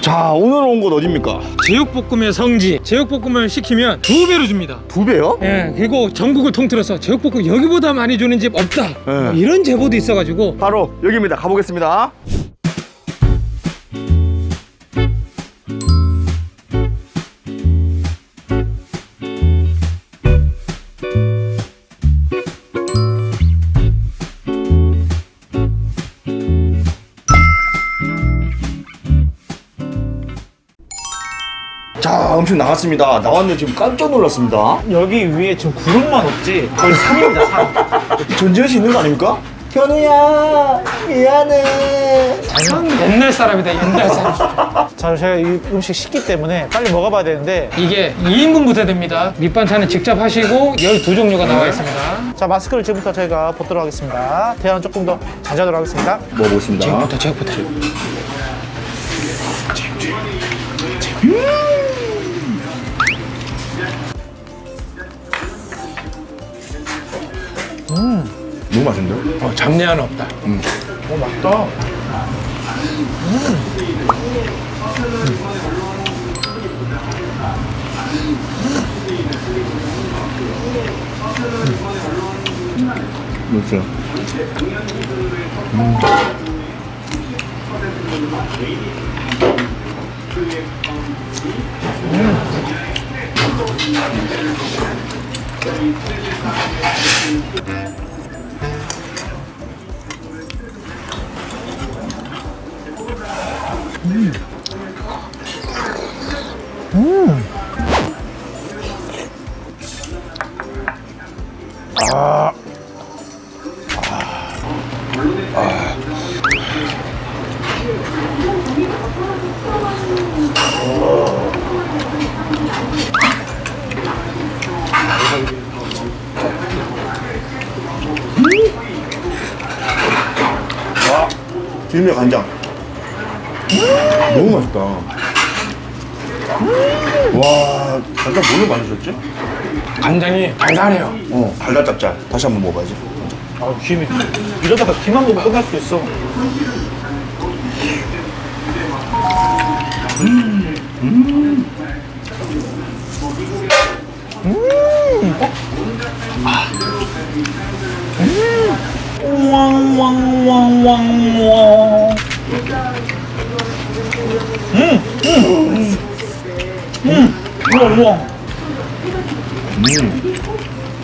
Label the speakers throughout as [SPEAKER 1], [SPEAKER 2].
[SPEAKER 1] 자 오늘 온 곳 어딥니까?
[SPEAKER 2] 제육볶음의 성지. 제육볶음을 시키면 두 배로 줍니다.
[SPEAKER 1] 두 배요?
[SPEAKER 2] 예 그리고 전국을 통틀어서 제육볶음 여기보다 많이 주는 집 없다. 뭐 이런 제보도 있어가지고.
[SPEAKER 1] 바로 여기입니다. 가보겠습니다 자 음식 나왔습니다. 나왔는데 지금 깜짝 놀랐습니다.
[SPEAKER 3] 여기 위에 지금 구름만 없지? 거의 산입니다 산
[SPEAKER 1] 전지현 씨 있는 거 아닙니까? 현우야 미안해.
[SPEAKER 2] 옛날 사람이다 옛날 사람.
[SPEAKER 3] 자 제가 이 음식 식기 때문에 빨리 먹어봐야 되는데
[SPEAKER 2] 이게 2인분부터 됩니다. 밑반찬은 직접 하시고 12종류가 나와 있습니다.
[SPEAKER 3] 자 마스크를 지금부터 저희가 벗도록 하겠습니다. 대화는 조금 더 자제하도록 하겠습니다.
[SPEAKER 1] 먹어보겠습니다.
[SPEAKER 2] 제육부터 제육부터
[SPEAKER 1] 맛있는데요?
[SPEAKER 2] 어, 잡내 하나 없다.
[SPEAKER 3] 오 맛있다
[SPEAKER 1] 맛있어요 비빔면 간장 너무 맛있다 와 간장 뭘로 만드셨지?
[SPEAKER 2] 간장이 달달해요
[SPEAKER 1] 어 달달 짭짤 다시 한번 먹어봐야지
[SPEAKER 3] 아 김이 이러다가 김만 먹고 끝날 수도 있어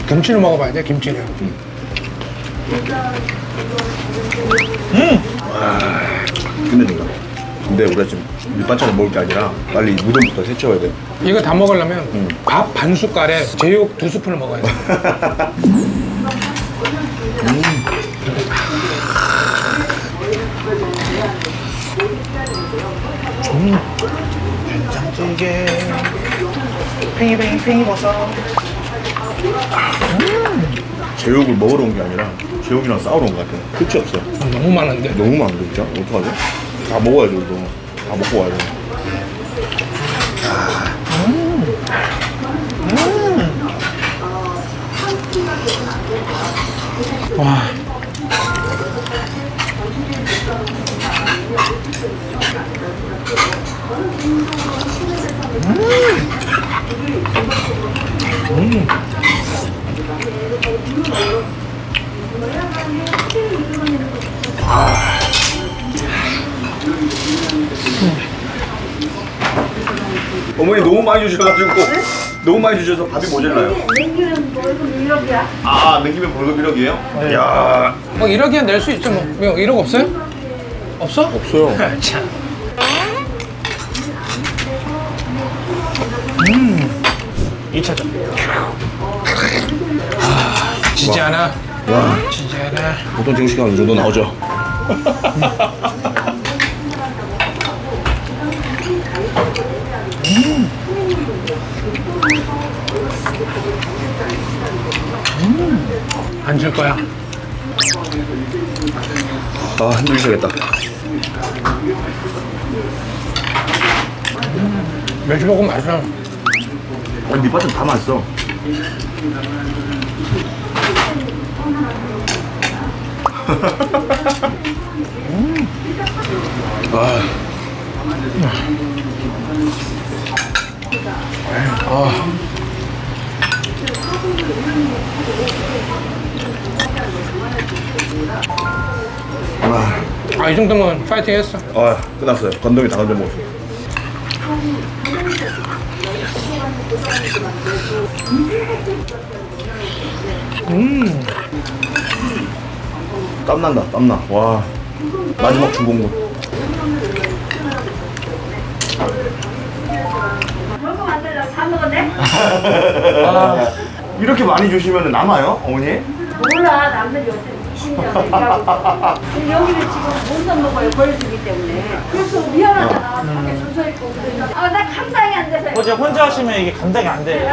[SPEAKER 2] 김치를 먹어봐야 돼 김치를.
[SPEAKER 1] 끝내준다 근데 우리가 지금 밑반찬을 먹을 게 아니라 빨리 무덤부터 세쳐야 돼.
[SPEAKER 2] 이거 다 먹으려면 밥반 숟갈에 제육 두 스푼을 먹어야 돼.
[SPEAKER 3] 된장 찌개 팽이팽이 팽이버섯.
[SPEAKER 1] 제육을 먹으러 온 게 아니라 제육이랑 싸우러 온 것 같아. 끝이 없어.
[SPEAKER 2] 너무 많은데?
[SPEAKER 1] 너무 많은데 진짜? 어떡하지? 다 먹어야지 우리도 다 먹고 와야 돼.
[SPEAKER 2] 와
[SPEAKER 1] 어머니 너무 많이 주셔가지고 너무 많이 주셔서 밥이 모자라요
[SPEAKER 4] 냉기는 벌금 1억이야.
[SPEAKER 1] 아 냉기면 벌금 1억이에요? 이야
[SPEAKER 2] 뭐 1억이야 낼수 있죠 뭐 뭐, 1억 없어요? 없어?
[SPEAKER 1] 없어요.
[SPEAKER 2] 참.
[SPEAKER 3] 이차전
[SPEAKER 2] 지지 않아.
[SPEAKER 1] 와.
[SPEAKER 2] 지지 않아.
[SPEAKER 1] 보통 정식하면 이 정도 나오죠?
[SPEAKER 2] 안줄 거야
[SPEAKER 1] 아 힘들겠다.
[SPEAKER 2] 멸치볶음 맛있어.
[SPEAKER 1] 아니 밑반찬 다 맛있어.
[SPEAKER 2] 아, 이 정도면 파이팅 했어.
[SPEAKER 1] 아 끝났어요 건더기 다 건져 먹었어
[SPEAKER 2] 음.
[SPEAKER 1] 땀난다 땀나 와 마지막 중공군
[SPEAKER 4] 먹으면 안 되려. 다 먹었네?
[SPEAKER 1] 이렇게 많이 주시면 남아요 어머니?
[SPEAKER 4] 몰라. 남들이 요새 20년 이렇게 하고. 근데 여기는 지금 못 먹어요. 버려주기 때문에. 그래서 미안하잖아. 밖에 줄 서 있고 그러는데. 아, 나 감당이 안 돼서.
[SPEAKER 3] 어제 혼자 하시면 이게 감당이 안 돼요.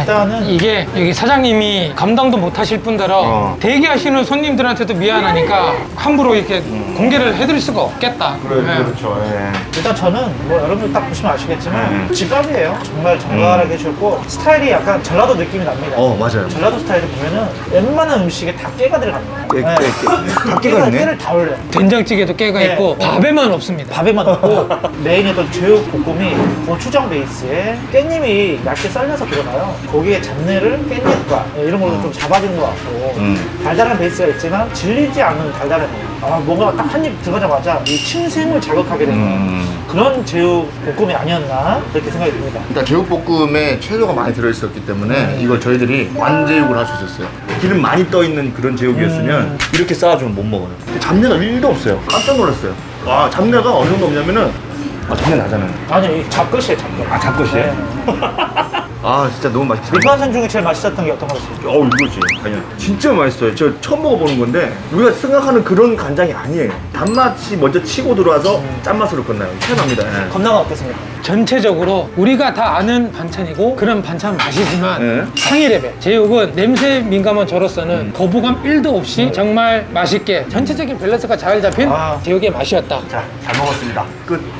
[SPEAKER 3] 일단은
[SPEAKER 2] 이게 여기 사장님이 감당도 못 하실 뿐더러
[SPEAKER 1] 어.
[SPEAKER 2] 대기하시는 손님들한테도 미안하니까 함부로 이렇게 공개를 해드릴 수가 없겠다. 네.
[SPEAKER 1] 그렇죠 예.
[SPEAKER 3] 일단 저는 뭐 여러분들 딱 보시면 아시겠지만
[SPEAKER 1] 네.
[SPEAKER 3] 집밥이에요. 정말 정갈하게 해주셨고 스타일이 약간 전라도 느낌이 납니다.
[SPEAKER 1] 어 맞아요
[SPEAKER 3] 전라도 스타일을 보면은 웬만한 음식에 다 깨가 들어갑니다.
[SPEAKER 1] 깨, 깨, 깨. 다 깨가 있네?
[SPEAKER 3] 깨를 다 올려 요.
[SPEAKER 2] 된장찌개도 깨가
[SPEAKER 3] 네.
[SPEAKER 2] 있고 밥에만 없습니다.
[SPEAKER 3] 밥에만 넣고 메인이던 제육볶음이 고추장 베이스에 깻잎이 얇게 썰려서 들어가요. 고기의 잡내를 깻잎과 이런 걸로 좀 잡아주는 것 같고
[SPEAKER 1] 음.
[SPEAKER 3] 달달한 베이스가 있지만 질리지 않은 달달함이 아, 뭔가 딱 한입 들어가자마자 이 침샘을 자극하게 되는
[SPEAKER 1] 음.
[SPEAKER 3] 그런 제육 볶음이 아니었나 그렇게 생각이 듭니다.
[SPEAKER 1] 일단 제육볶음에 채소가 많이 들어있었기 때문에 이걸 저희들이 완제육을 할 수 있었어요 기름 많이 떠있는 그런 제육이었으면 이렇게 쌓아주면 못 먹어요 잡내가 1도 없어요 깜짝 놀랐어요 와 잡내가 어느 정도 없냐면은 아 잡내 나잖아요
[SPEAKER 3] 아니 이 잡것이에요 잡것.
[SPEAKER 1] 아 잡것이에요? 아 진짜 너무 맛있다
[SPEAKER 3] 밑반찬 중에 제일 맛있었던 게 어떤 거였어요?
[SPEAKER 1] 어우 이거지 당연 진짜 맛있어요 저 처음 먹어보는 건데 우리가 생각하는 그런 간장이 아니에요 단맛이 먼저 치고 들어와서 짠맛으로 끝나요 최고입니다 예.
[SPEAKER 3] 건강은 어떻습니까?
[SPEAKER 2] 전체적으로 우리가 다 아는 반찬이고 그런 반찬 맛이지만
[SPEAKER 1] 네.
[SPEAKER 2] 상위 레벨 제육은 냄새 민감한 저로서는 거부감 1도 없이 정말 맛있게 전체적인 밸런스가 잘 잡힌
[SPEAKER 3] 아.
[SPEAKER 2] 제육의 맛이었다.
[SPEAKER 1] 자, 잘 먹었습니다. 끝.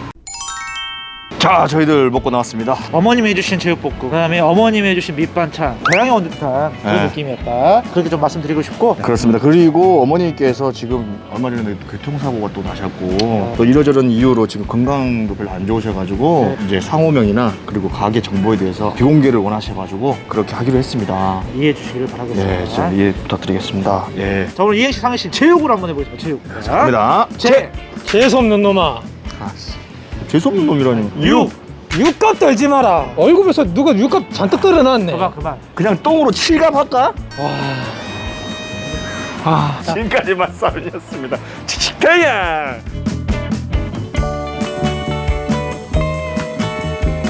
[SPEAKER 1] 자, 저희들 먹고 나왔습니다.
[SPEAKER 3] 어머님이 해주신 제육볶음 그다음에 어머님이 해주신 밑반찬 고향에 온 듯한 그런
[SPEAKER 1] 네.
[SPEAKER 3] 느낌이었다 그렇게 좀 말씀드리고 싶고
[SPEAKER 1] 그렇습니다. 그리고 어머니께서 지금 얼마 전에 교통사고가 또 나셨고 또 이러저런 이유로 지금 건강도 별로 안 좋으셔가지고 이제 상호명이나 그리고 가게 정보에 대해서 비공개를 원하셔가지고 그렇게 하기로 했습니다.
[SPEAKER 3] 이해해 주시기를 바라겠습니다
[SPEAKER 1] 네, 좀 이해 부탁드리겠습니다. 예.
[SPEAKER 3] 자 오늘 이행시 상행시 제육으로 한번 해보겠습니다 제육
[SPEAKER 1] 갑니다.
[SPEAKER 3] 제
[SPEAKER 2] 재수 없는 놈아.
[SPEAKER 1] 재수없는 놈이라니.
[SPEAKER 3] 육
[SPEAKER 2] 육값 떨지 마라. 얼굴에서 누가 육값 잔뜩 떨어놨네.
[SPEAKER 3] 그만 그만
[SPEAKER 1] 그냥 똥으로 칠갑 할까?
[SPEAKER 2] 아,
[SPEAKER 1] 지금까지만 싸움이었습니다. 칙칙해야.